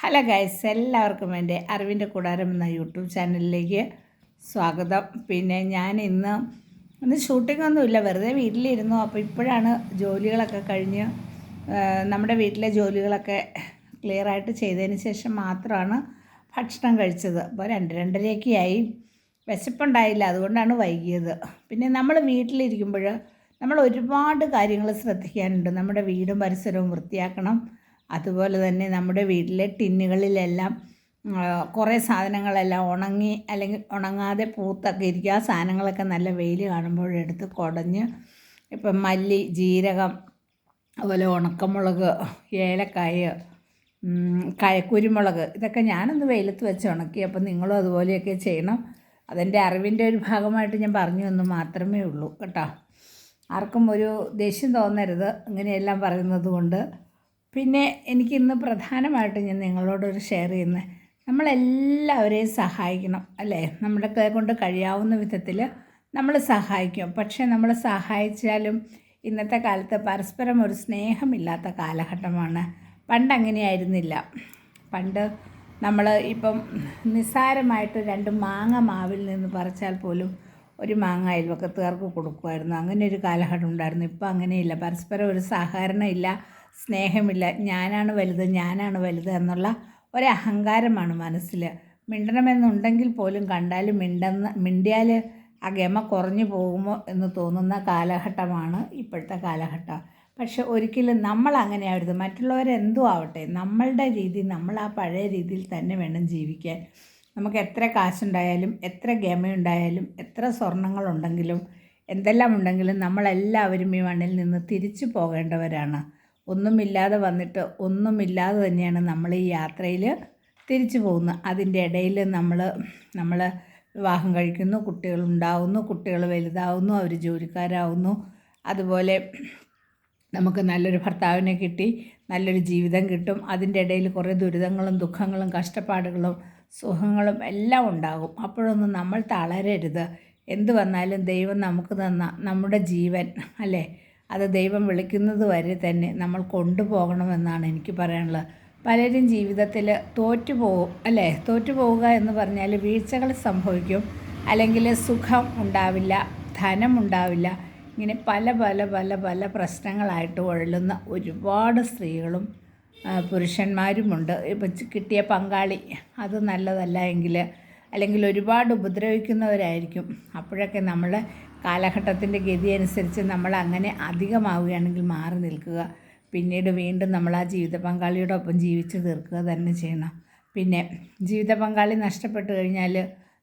Hello guys എല്ലാവർക്കും എന്റെ അറിവിന്റെ കൂടാരം എന്ന യൂട്യൂബ് ചാനലിലേക്ക് സ്വാഗതം. പിന്നെ ഞാൻ ഇന്ന് ഇന്ന് ഷൂട്ടിംഗ് ഒന്നുമില്ല വെറുതെ വീട്ടിലിരുന്നു. അപ്പോൾ ഇപ്പോഴാണ് ജോലികളൊക്കെ കഴിഞ്ഞ് നമ്മുടെ വീട്ടിലെ ജോലികളൊക്കെ ക്ലിയർ ആയിട്ട് ചെയ്തതിന് ശേഷം മാത്രമാണ് ഭക്ഷണം കഴിച്ചത്. അപ്പോൾ രണ്ട് രണ്ടരയൊക്കെയായി വിശപ്പുണ്ടായില്ല അതുകൊണ്ടാണ് വൈകിയത്. പിന്നെ നമ്മൾ വീട്ടിലിരിക്കുമ്പോൾ നമ്മൾ ഒരുപാട് കാര്യങ്ങൾ ശ്രദ്ധിക്കാനുണ്ട്. നമ്മുടെ വീടും പരിസരവും വൃത്തിയാക്കണം. അതുപോലെ തന്നെ നമ്മുടെ വീട്ടിലെ ടിന്നുകളിലെല്ലാം കുറേ സാധനങ്ങളെല്ലാം ഉണങ്ങി അല്ലെങ്കിൽ ഉണങ്ങാതെ പൂത്തൊക്കെ ഇരിക്കുക ആ സാധനങ്ങളൊക്കെ നല്ല വെയിൽ കാണുമ്പോൾ എടുത്ത് കുടഞ്ഞ് ഇപ്പം മല്ലി ജീരകം അതുപോലെ ഉണക്കമുളക് ഏലക്കായ കായ കുരുമുളക് ഇതൊക്കെ ഞാനൊന്ന് വെയിലത്ത് വെച്ച് ഉണക്കി. അപ്പം നിങ്ങളും അതുപോലെയൊക്കെ ചെയ്യണം. അതെന്റെ അറിവിന്റെ ഒരു ഭാഗമായിട്ട് ഞാൻ പറഞ്ഞു എന്ന് മാത്രമേ ഉള്ളൂ. കേട്ടോ. ആർക്കും ഒരു ദേഷ്യം തോന്നരുത്. ഇങ്ങനെയെല്ലാം പറയുന്നത് കൊണ്ട് പിന്നെ എനിക്കിന്ന് പ്രധാനമായിട്ട് ഞാൻ നിങ്ങളോടൊരു ഷെയർ ചെയ്യുന്നത് നമ്മളെല്ലാവരെയും സഹായിക്കണം അല്ലേ? നമ്മുടെ കൊണ്ട് കഴിയാവുന്ന വിധത്തിൽ നമ്മൾ സഹായിക്കും. പക്ഷേ നമ്മൾ സഹായിച്ചാലും ഇന്നത്തെ കാലത്ത് പരസ്പരം ഒരു സ്നേഹമില്ലാത്ത കാലഘട്ടമാണ്. പണ്ട് അങ്ങനെയായിരുന്നില്ല. പണ്ട് നമ്മൾ ഇപ്പം നിസ്സാരമായിട്ട് രണ്ട് മാങ്ങ മാവിൽ നിന്ന് പറിച്ചാൽ പോലും ഒരു മാങ്ങ അയൽവക്കത്തുകാർക്ക് കൊടുക്കുമായിരുന്നു. അങ്ങനെ ഒരു കാലഘട്ടം ഉണ്ടായിരുന്നു. ഇപ്പം അങ്ങനെയില്ല. പരസ്പരം ഒരു സഹകരണം ഇല്ല സ്നേഹമില്ല. ഞാനാണ് വലുത് ഞാനാണ് വലുത് എന്നുള്ള ഒരഹങ്കാരമാണ് മനസ്സിൽ. മിണ്ടണമെന്നുണ്ടെങ്കിൽ പോലും കണ്ടാൽ മിണ്ടെന്ന് മിണ്ടിയാൽ ആ ഗമ കുറഞ്ഞു പോകുമോ എന്ന് തോന്നുന്ന കാലഘട്ടമാണ് ഇപ്പോഴത്തെ കാലഘട്ടം. പക്ഷെ ഒരിക്കലും നമ്മൾ അങ്ങനെ ആവരുത് മറ്റുള്ളവരെന്തോ ആവട്ടെ നമ്മളുടെ രീതി നമ്മൾ ആ പഴയ രീതിയിൽ തന്നെ വേണം ജീവിക്കാൻ. നമുക്ക് എത്ര കാശുണ്ടായാലും എത്ര ഗമയുണ്ടായാലും എത്ര സ്വർണങ്ങളുണ്ടെങ്കിലും എന്തെല്ലാം ഉണ്ടെങ്കിലും നമ്മളെല്ലാവരും ഈ മണ്ണിൽ നിന്ന് തിരിച്ചു പോകേണ്ടവരാണ്. ഒന്നുമില്ലാതെ വന്നിട്ട് ഒന്നുമില്ലാതെ തന്നെയാണ് നമ്മൾ ഈ യാത്രയിൽ തിരിച്ചു പോകുന്നത്. അതിന്റെ ഇടയിൽ നമ്മൾ നമ്മൾ വിവാഹം കഴിക്കുന്നു കുട്ടികൾ ഉണ്ടാവുന്നു കുട്ടികൾ വലുതാവുന്നു അവർ ജോലിക്കാരാവുന്നു. അതുപോലെ നമുക്ക് നല്ലൊരു ഭർത്താവിനെ കിട്ടി നല്ലൊരു ജീവിതം കിട്ടും. അതിന്റെ ഇടയിൽ കുറേ ദുരിതങ്ങളും ദുഃഖങ്ങളും കഷ്ടപ്പാടുകളും സുഖങ്ങളും എല്ലാം ഉണ്ടാകും. അപ്പോഴൊന്നും നമ്മൾ തളരരുത്. എന്ത് വന്നാലും ദൈവം നമുക്ക് തന്ന നമ്മുടെ ജീവൻ അല്ലേ? അത് ദൈവം വിളിക്കുന്നത് വരെ തന്നെ നമ്മൾ കൊണ്ടുപോകണമെന്നാണ് എനിക്ക് പറയാനുള്ളത്. പലരും ജീവിതത്തിൽ തോറ്റു പോകും അല്ലേ? തോറ്റു പോവുക എന്ന് പറഞ്ഞാൽ വീഴ്ചകൾ സംഭവിക്കും. അല്ലെങ്കിൽ സുഖം ഉണ്ടാവില്ല ധനം ഉണ്ടാവില്ല. ഇങ്ങനെ പല പല പല പല പ്രശ്നങ്ങളായിട്ട് ഉഴലുന്ന ഒരുപാട് സ്ത്രീകളും പുരുഷന്മാരുമുണ്ട്. ഇപ്പം കിട്ടിയ പങ്കാളി അത് നല്ലതല്ല എങ്കിൽ അല്ലെങ്കിൽ ഒരുപാട് ഉപദ്രവിക്കുന്നവരായിരിക്കും. അപ്പോഴൊക്കെ നമ്മൾ കാലഘട്ടത്തിന്റെ ഗതി അനുസരിച്ച് നമ്മൾ അങ്ങനെ അധികമാവുകയാണെങ്കിൽ മാറി നിൽക്കുക. പിന്നീട് വീണ്ടും നമ്മൾ ആ ജീവിത പങ്കാളിയോടൊപ്പം ജീവിച്ച് തീർക്കുക തന്നെ ചെയ്യണം. പിന്നെ ജീവിത പങ്കാളി നഷ്ടപ്പെട്ട് കഴിഞ്ഞാൽ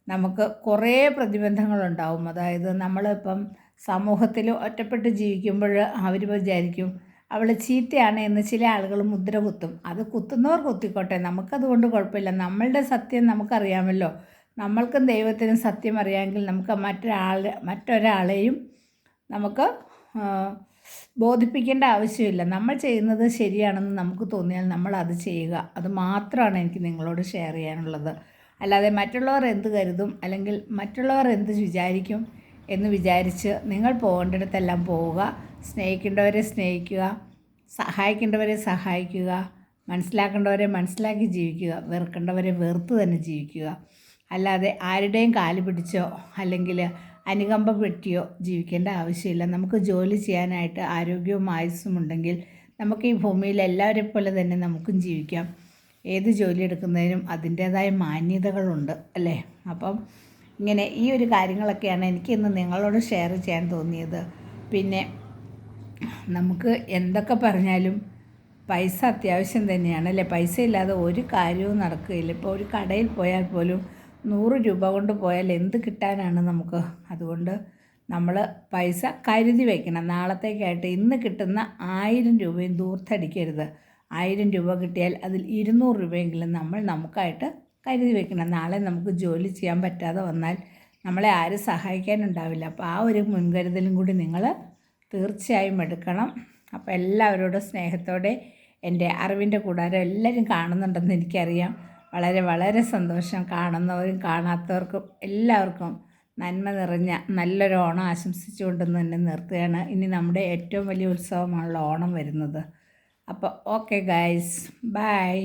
നമുക്ക് കുറേ പ്രതിബന്ധങ്ങളുണ്ടാവും. അതായത് നമ്മളിപ്പം സമൂഹത്തിൽ ഒറ്റപ്പെട്ട് ജീവിക്കുമ്പോൾ അവർ വിചാരിക്കും അവൾ ചീത്തയാണ് എന്ന് ചില ആളുകൾ മുദ്ര കുത്തും. അത് കുത്തുന്നവർ കുത്തിക്കോട്ടെ. നമുക്കതുകൊണ്ട് കുഴപ്പമില്ല. നമ്മളുടെ സത്യം നമുക്കറിയാമല്ലോ. നമ്മൾക്കും ദൈവത്തിനും സത്യം അറിയാമെങ്കിൽ നമുക്ക് മറ്റൊരാളെ മറ്റൊരാളെയും നമുക്ക് ബോധിപ്പിക്കേണ്ട ആവശ്യമില്ല. നമ്മൾ ചെയ്യുന്നത് ശരിയാണെന്ന് നമുക്ക് തോന്നിയാൽ നമ്മൾ അത് ചെയ്യുക. അത് മാത്രമാണ് എനിക്ക് നിങ്ങളോട് ഷെയർ ചെയ്യാനുള്ളത്. അല്ലാതെ മറ്റുള്ളവർ എന്ത് കരുതും അല്ലെങ്കിൽ മറ്റുള്ളവർ എന്ത് വിചാരിക്കും എന്ന് വിചാരിച്ച് നിങ്ങൾ പോകേണ്ടിടത്തെല്ലാം പോവുക. സ്നേഹിക്കേണ്ടവരെ സ്നേഹിക്കുക. സഹായിക്കേണ്ടവരെ സഹായിക്കുക. മനസ്സിലാക്കേണ്ടവരെ മനസ്സിലാക്കി ജീവിക്കുക. വെറുക്കേണ്ടവരെ വെറുത്ത് തന്നെ ജീവിക്കുക. അല്ലാതെ ആരുടെയും കാൽ പിടിച്ചോ അല്ലെങ്കിൽ അനുകമ്പ പെട്ടിയോ ജീവിക്കേണ്ട ആവശ്യമില്ല. നമുക്ക് ജോലി ചെയ്യാനായിട്ട് ആരോഗ്യവും ആയുസ്സും ഉണ്ടെങ്കിൽ നമുക്ക് ഈ ഭൂമിയിൽ എല്ലാവരെ പോലെ തന്നെ നമുക്കും ജീവിക്കാം. ഏത് ജോലി എടുക്കുന്നതിനും അതിന്റേതായ മാന്യതകളുണ്ട് അല്ലേ? അപ്പം ഇങ്ങനെ ഈ ഒരു കാര്യങ്ങളൊക്കെയാണ് എനിക്കിന്ന് നിങ്ങളോട് ഷെയർ ചെയ്യാൻ തോന്നിയത്. പിന്നെ നമുക്ക് എന്തൊക്കെ പറഞ്ഞാലും പൈസ അത്യാവശ്യം തന്നെയാണ് അല്ലേ? പൈസ ഇല്ലാതെ ഒരു കാര്യവും നടക്കുകയില്ല. ഇപ്പോൾ ഒരു കടയിൽ പോയാൽ പോലും നൂറ് രൂപ കൊണ്ട് പോയാൽ എന്ത് കിട്ടാനാണ് നമുക്ക്? അതുകൊണ്ട് നമ്മൾ പൈസ കരുതി വയ്ക്കണം നാളത്തേക്കായിട്ട് ഇന്ന് കിട്ടുന്ന ആയിരം രൂപയും ദൂർത്തടിക്കരുത് ആയിരം രൂപ കിട്ടിയാൽ അതിൽ ഇരുന്നൂറ് രൂപയെങ്കിലും നമ്മൾ നമുക്കായിട്ട് കരുതി വെക്കണം. നാളെ നമുക്ക് ജോലി ചെയ്യാൻ പറ്റാതെ വന്നാൽ നമ്മളെ ആരും സഹായിക്കാനുണ്ടാവില്ല. അപ്പോൾ ആ ഒരു മുൻകരുതലും കൂടി നിങ്ങൾ തീർച്ചയായും എടുക്കണം. അപ്പോൾ എല്ലാവരോടും സ്നേഹത്തോടെ എന്റെ അറിവിന്റെ കൂടാരം എല്ലാവരും കാണുന്നുണ്ടെന്ന് എനിക്കറിയാം. വളരെ വളരെ സന്തോഷം കാണുന്നവരും കാണാത്തവർക്കും എല്ലാവർക്കും നന്മ നിറഞ്ഞ നല്ലൊരു ഓണം ആശംസിച്ചുകൊണ്ട് തന്നെ നിർത്തുകയാണ്. ഇനി നമ്മുടെ ഏറ്റവും വലിയ ഉത്സവമാണല്ലോ ഓണം വരുന്നത്. അപ്പോൾ ഓക്കെ ഗൈസ് ബൈ.